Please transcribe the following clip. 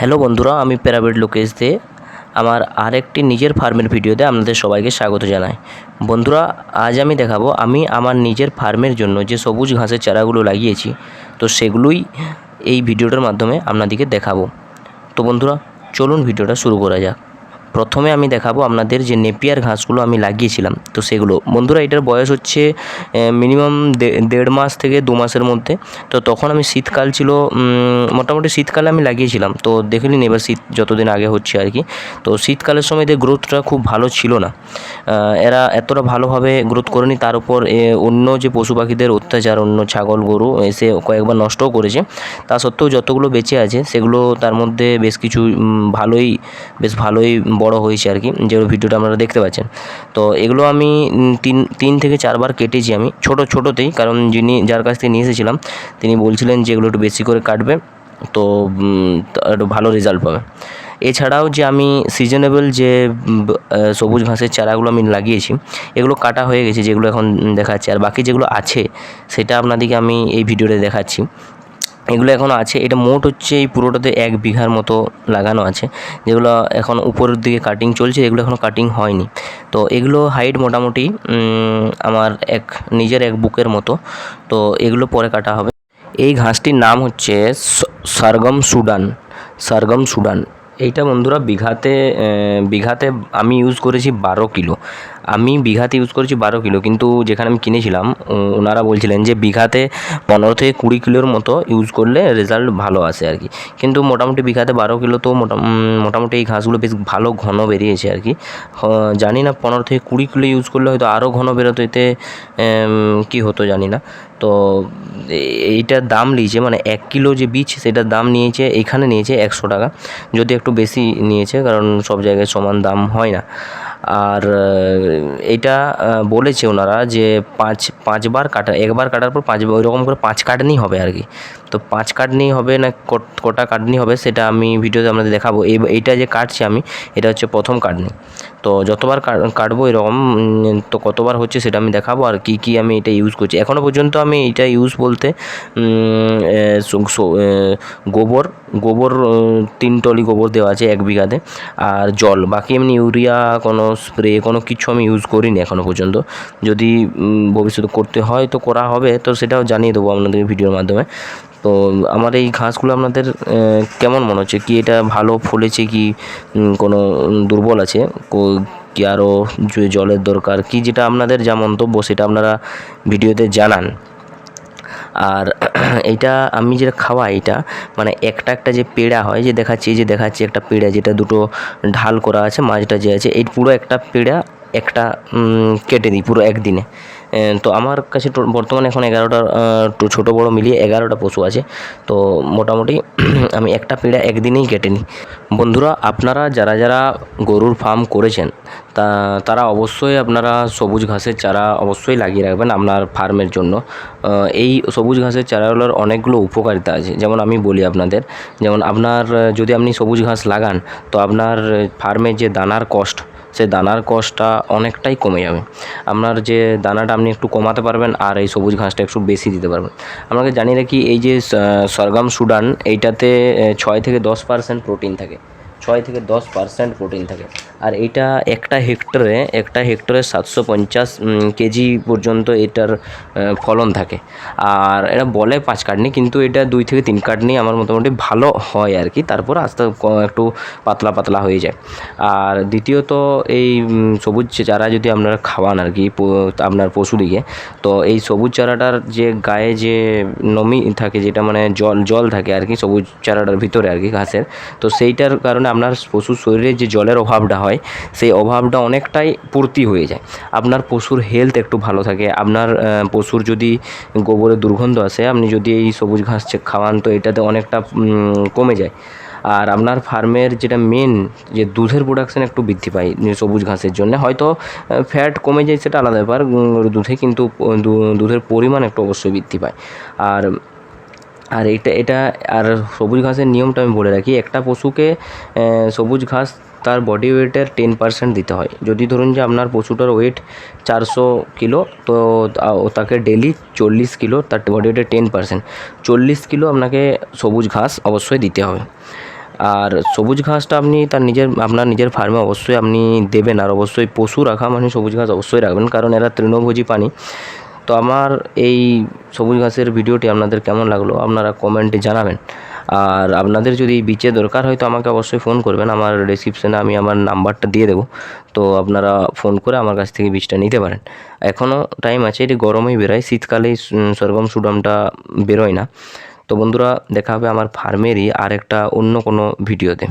Hello বন্ধুরা, আমি প্যারাবেট লোকেশ দে। আমার আরেকটি নিজের ফার্মের ভিডিওতে আপনাদের সবাইকে স্বাগত জানাই। বন্ধুরা, আজ আমি দেখাবো, আমি আমার নিজের ফার্মের জন্য যে সবুজ ঘাসের চারাগুলো লাগিয়েছি, তো সেগুলোই এই ভিডিওটার মাধ্যমে আপনাদেরকে দেখাবো। তো বন্ধুরা, চলুন ভিডিওটা শুরু করা যাক। প্রথমে আমি দেখাবো আপনাদের যে নেপিয়ার ঘাসগুলো আমি লাগিয়েছিলাম। তো সেগুলো, বন্ধুরা এটার বয়স হচ্ছে মিনিমাম দেড় মাস থেকে দু মাসের মধ্যে। তো তখন আমি শীতকাল ছিল মোটামুটি শীতকালে আমি লাগিয়েছিলাম। তো দেখে নিন এবার শীত যতদিন আগে হচ্ছে আর কি। তো শীতকালের সময় এদের গ্রোথটা খুব ভালো ছিল না। এরা এতটা ভালোভাবে গ্রোথ করেনি, তার উপর অন্য যে পশু পাখিদের অত্যাচার, অন্য ছাগল, গরু, এসে কয়েকবার নষ্টও করেছে। তা সত্ত্বেও যতগুলো বেঁচে আছে, সেগুলো তার মধ্যে বেশ কিছু ভালোই, বেশ ভালোই বড় হয়েছে আর কি যেগুলো ভিডিওটা আপনারা দেখতে পাচ্ছেন। তো এগুলো আমি তিন তিন থেকে চারবার কেটেছি আমি, ছোট ছোটোতেই, কারণ যিনি, যার কাছ থেকে নিয়ে এসেছিলাম, তিনি বলছিলেন যে এগুলো একটু বেশি করে কাটবে, তো একটু ভালো রেজাল্ট পাবে। এছাড়াও যে আমি সিজনেবল যে সবুজ ঘাসের চারাগুলো আমি লাগিয়েছি, এগুলো কাটা হয়ে গেছে, যেগুলো এখন দেখাচ্ছি। আর বাকি যেগুলো আছে, সেটা আপনাদেরকে আমি এই ভিডিওতে দেখাচ্ছি। এগুলো এখনও আছে। এটা মোট হচ্ছে এই পুরোটাতে এক বিঘার মতো লাগানো আছে। যেগুলো এখন উপরের দিকে কাটিং চলছে, এগুলো এখনও কাটিং হয়নি। তো এগুলো হাইট মোটামুটি আমার এক, নিজের এক বুকের মতো। তো এগুলো পরে কাটা হবে। এই ঘাসটির নাম হচ্ছে সরগম সুডান। সরগম সুডান। এইটা বন্ধুরা বিঘাতে বিঘাতে আমি ইউজ করেছি বারো কিলো। আমি বিঘাতে ইউজ করেছি বারো কিলো, কিন্তু যেখানে আমি কিনেছিলাম ওনারা বলছিলেন যে বিঘাতে পনেরো থেকে কুড়ি কিলোর মতো ইউজ করলে রেজাল্ট ভালো আসে আর কি। কিন্তু মোটামুটি বিঘাতে বারো কিলো তো মোটা- মোটামুটি এই ঘাসগুলো বেশ ভালো ঘন বেরিয়েছে আর কি। জানি না পনেরো থেকে কুড়ি কিলো ইউজ করলে হয়তো আরও ঘন বেরোতো, এতে কী হতো জানি না। তো এইটার দাম নিয়েছে মানে এক কিলো যে বীজ, সেটার দাম নিয়েছে, এখানে নিয়েছে একশো টাকা। যদি একটু বেশি নিয়েছে, কারণ সব জায়গায় সমান দাম হয় না। আর এইটা বলেছে ওনারা যে পাঁচ, পাঁচবার কাটা, একবার কাটার পর পাঁচবার ওই রকম করে পাঁচ কাটনি হবে আর কি। তো পাঁচ কাটনি হবে না, কট- কটা কাটনি হবে সেটা আমি ভিডিওতে আপনাদের দেখাবো। এই, এইটা যে কাটছি আমি, এটা হচ্ছে প্রথম কাটনি। তো যতবার কাটবো এরকম তো কতবার হচ্ছে সেটা আমি দেখাবো আর কি কি আমি এটা ইউজ করছি। এখনও পর্যন্ত আমি এটা ইউজ বলতে গোবর গোবর তিন টলি গোবর দেওয়া আছে এক বিঘাতে। আর জল, বাকি এমনি ইউরিয়া কোনো স্প্রে কোনো কিছু আমি ইউজ করিনি এখনও পর্যন্ত। যদি ভবিষ্যতে করতে হয় তো করা হবে, তো সেটাও জানিয়ে দেবো আপনাদের ভিডিওর মাধ্যমে। তো, আমার এই ঘাসগুলো আপনাদের কেমন মনে হচ্ছে? কি এটা ভালো ফলেছে কি কোনো দুর্বল আছে? কো- আরও জলের দরকার? কি যেটা আপনাদের যা মন্তব্য সেটা আপনারা ভিডিওতে জানান। আর এইটা আমি যেটা খাওয়া এটা মানে একটা একটা যে পেড়া হয়, যে দেখাচ্ছি যে দেখাচ্ছি একটা পেড়া, যেটা দুটো ঢাল করা আছে, মাছটা যে আছে, এই পুরো একটা পেড়া একটা কেটে দিই পুরো একদিনে। তো আমার কাছে বর্তমানে এখন এগারোটা ছোটো বড়ো মিলিয়ে এগারোটা পশু আছে। তো মোটামুটি আমি একটা পেড়া একদিনেই কেটে নিই। বন্ধুরা, আপনারা যারা যারা গরুর ফার্ম করেছেন, তা, তারা অবশ্যই আপনারা সবুজ ঘাসের চারা অবশ্যই লাগিয়ে রাখবেন আপনার ফার্মের জন্য। এই সবুজ ঘাসের চারাগুলোর অনেকগুলো উপকারিতা আছে। যেমন আমি বলি আপনাদের, যেমন আপনার, যদি আপনি সবুজ ঘাস লাগান, তো আপনার ফার্মে যে দানার কষ্ট সে দানার কষ্টটা অনেকটাই কমে যাবে। আপনার যে দানাটা আপনি একটু কমাতে পারবেন আর এই সবুজ ঘাসটা একটু বেশি দিতে পারবেন। আপনাকে জানিয়ে রাখি, এই যে সরগাম সুডান, এইটাতে ছয় থেকে দশ পার্সেন্ট প্রোটিন থাকে। ছয় থেকে দশ পার্সেন্ট প্রোটিন থাকে। আর এটা একটা হেক্টরে একটা হেক্টরে সাতশো পঞ্চাশ কেজি পর্যন্ত এটার ফলন থাকে। আর এটা বলে পাঁচ কাটনি, কিন্তু এটা দুই থেকে তিন কাটনি আমার মোটামুটি ভালো হয় আর কি। তারপর আস্তে একটু পাতলা পাতলা হয়ে যায়। আর দ্বিতীয়ত এই সবুজ চারা যদি আপনারা খাওয়ান আর কি আপনার পশুদিকে, তো এই সবুজ চারাটার যে গায়ে যে নমি থাকে, যেটা মানে জল জল থাকে আর কি, সবুজ চারাটার ভিতরে আর কি, ঘাসের, তো সেইটার কারণে আপনার পশুর শরীরে যে জলের অভাবটা হয়, সেই অভাবটা অনেকটাই পূর্তি হয়ে যায়। আপনার পশুর হেলথ একটু ভালো থাকে। আপনার পশুর যদি গোবরে দুর্গন্ধ আসে, আপনি যদি এই সবুজ ঘাস খাওয়ান, তো এটাতে অনেকটা কমে যায়। আর আপনার ফার্মের যেটা মেন যে দুধের প্রোডাকশন একটু বৃদ্ধি পায় সবুজ ঘাসের জন্য। হয়তো ফ্যাট কমে যায়, সেটা আলাদা ব্যাপার। দুধে কিন্তু দুধের পরিমাণ একটু অবশ্যই বৃদ্ধি পায়। আর আর এটা এটা, আর সবুজ ঘাসের নিয়মটা আমি বলে রাখি, একটা পশুকে সবুজ ঘাস তার বডি ওয়েটের টেন পার্সেন্ট দিতে হয়। যদি ধরুন যে আপনার পশুটার ওয়েট চারশো কিলো, তো তাকে ডেলি চল্লিশ কিলো, তার বডি ওয়েটের টেন পার্সেন্ট চল্লিশ কিলো আপনাকে সবুজ ঘাস অবশ্যই দিতে হবে। আর সবুজ ঘাসটা আপনি তার নিজের, আপনার নিজের ফার্মে অবশ্যই আপনি দেবেন, আর অবশ্যই পশু রাখা মানে সবুজ ঘাস অবশ্যই রাখবেন, কারণ এরা তৃণভোজী প্রাণী। তো আমার এই সবুজ ঘাসের ভিডিওটি আপনাদের কেমন লাগল আপনারা কমেন্টে জানাবেন। আর আপনাদের যদি বীজের দরকার হয় তো আমাকে অবশ্যই ফোন করবেন, আমার ডেসক্রিপশানে আমি আমার নাম্বারটা দিয়ে দেবো। তো আপনারা ফোন করে আমার কাছ থেকে বীজটা নিতে পারেন। এখনও টাইম আছে, এটি গরমেই বেরোয় শীতকালেই সরগম সুডামটা বেরোয় না। তো বন্ধুরা, দেখা হবে আমার ফার্মেরই আরেকটা অন্য কোনো ভিডিওতে।